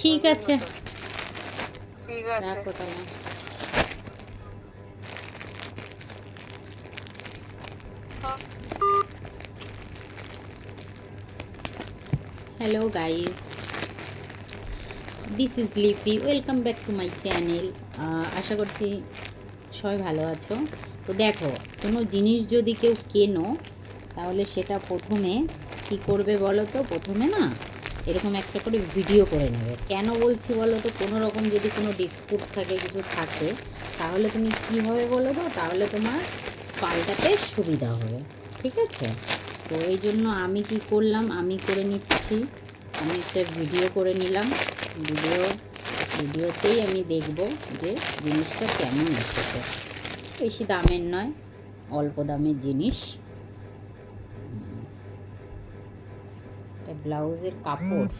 ঠিক আছে। ঠিক আছে। রাখো তাহলে। Hello guys this is Lipi welcome back to my channel আশা করছি সবাই ভালো আছো। তো দেখো কোনো জিনিস যদি কেউ কেনো তাহলে সেটা প্রথমে কি করবে বলো তো? প্রথমে না এরকম একটা করে ভিডিও করে নেবে। কেন বলছি বলো তো? কোনো রকম যদি কোনো ডিসপুট থাকে, কিছু থাকে, তাহলে তুমি কী হবে বলো তো? তাহলে তোমার পাল্টাতে সুবিধা হবে। ঠিক আছে? তো এই জন্য আমি কি করলাম? আমি করে নিচ্ছি। আমি একটা ভিডিও করে নিলাম। ভিডিও ভিডিওতেই আমি দেখব যে জিনিসটা কেমন এসেছে। বেশি দামের নয়, অল্প দামের জিনিস। এটা ব্লাউজের কাপড়।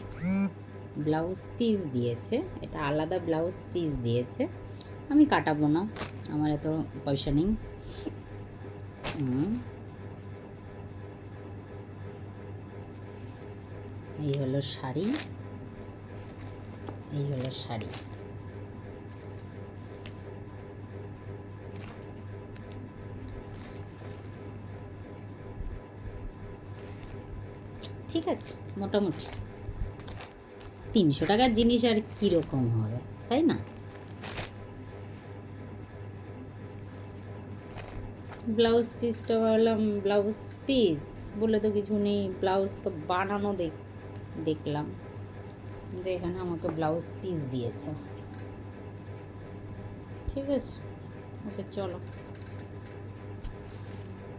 ব্লাউজ পিস দিয়েছে, এটা আলাদা ব্লাউজ পিস দিয়েছে। আমি কাটাবো না, আমার এত পয়সা নেই। এই হলো শাড়ি। এই হলো শাড়ি। ঠিক আছে, মোটামুটি। তিনশো টাকার জিনিস আর কীরকম হবে, তাই না? ব্লাউজ পিসটা বললাম ব্লাউজ পিস বলে তো কিছু নেই, ব্লাউজ তো বানানো দেখ, দেখলাম। কিন্তু এখানে আমাকে ব্লাউজ পিস দিয়েছে। ঠিক আছে, ওকে চলো।